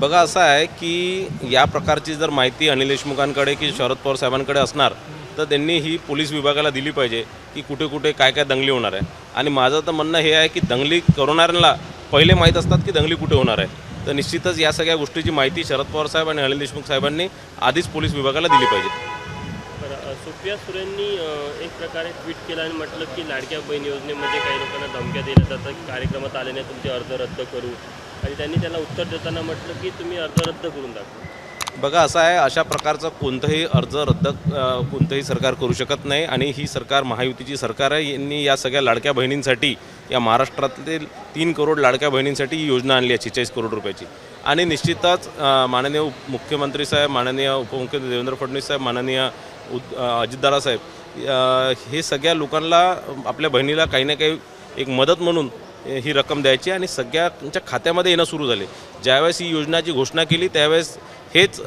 बघा असं आहे की या प्रकारची जर माहिती अनिल देशमुखांकडे की शरद पवार साहेबांकडे असणार तर त्यांनी ही पोलीस विभागाला दिली पाहिजे की कुठे कुठे काय काय दंगली होणार आहे. आणि माझं तर म्हणणं हे आहे की दंगली करणाऱ्यांना पहिले माहीत असतात की दंगली कुठे होणार आहे. तर निश्चितच या सगळ्या गोष्टीची माहिती शरद पवार साहेब आणि अनिल देशमुख साहेबांनी आधीच पोलीस विभागाला दिली पाहिजे. सुप्रिया सुरेंनी एक प्रकारे ट्विट केलं आणि म्हटलं की लाडक्या बहीण योजनेमध्ये काही लोकांना धमक्या दिल्या जातात की कार्यक्रमात आले नाही तुमचे अर्ज रद्द करू. आणि त्यांनी त्याला उत्तर देताना म्हटलं की तुम्ही अर्ज रद्द करून दाखवा. बघा असं आहे अशा प्रकारचं कोणतंही अर्ज रद्द कोणतंही सरकार करू शकत नाही आणि ही सरकार महायुतीची सरकार आहे. यांनी या सगळ्या लाडक्या बहिणींसाठी या महाराष्ट्रातील तीन करोड लाडक्या बहिणींसाठी ही योजना आणली आहे शेहेचाळीस करोड रुपयाची. आणि निश्चितच माननीय उप- मुख्यमंत्री साहेब माननीय उपमुख्यमंत्री देवेंद्र फडणवीस साहेब माननीय उद अजितदादा साहेब हे सगळ्या लोकांना आपल्या बहिणीला काही ना काही एक मदत म्हणून ही रक्कम द्यायची आणि सगळ्यांच्या खात्यामध्ये येणं सुरू झाले. ज्यावेळेस ही योजनाची घोषणा केली त्यावेळेस हेच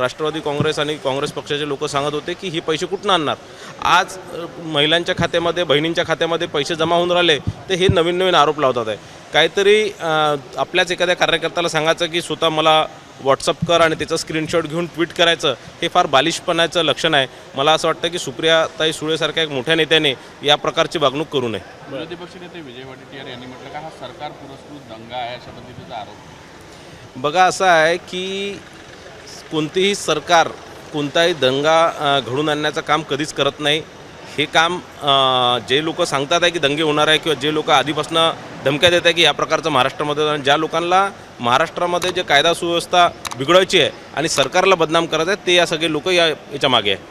राष्ट्रवादी काँग्रेस आणि काँग्रेस पक्षाचे लोक सांगत होते की हे पैसे कुठून आणणार? आज महिलांच्या खात्यामध्ये बहिणींच्या खात्यामध्ये पैसे जमा होऊन राहिले तर हे नवीन नवीन आरोप लावतात आहे. काहीतरी आपल्याच एखाद्या कार्यकर्त्याला सांगायचं की स्वतः मला व्हॉट्सअप कर आणि त्याचं स्क्रीनशॉट घेऊन ट्विट करायचं हे फार बालिशपणाचं लक्षण आहे. मला असं वाटतं की सुप्रियाताई सुळेसारख्या एक मोठ्या नेत्याने या प्रकारची वागणूक करू नये. विरोधी पक्षनेते विजय वडेट्टीवार यांनी म्हटलं का हा सरकार पुरस्कृत दंगा आहे अशा पद्धतीचा आरोप. बघा असं आहे की कोणतेही सरकार कोणताही दंगा घडून आणण्याचं काम कधीच करत नाही. हे काम जे लोक सांगतात आहे की दंगे होणार आहे किंवा जे लोक आधीपासून धमक्या देत आहे की या प्रकारचं महाराष्ट्रामध्ये आणि ज्या लोकांना महाराष्ट्रामध्ये जे कायदा सुव्यवस्था बिघडवायची आहे आणि सरकारला बदनाम करायचं आहे ते या सगळे लोक या याच्या मागे आहे.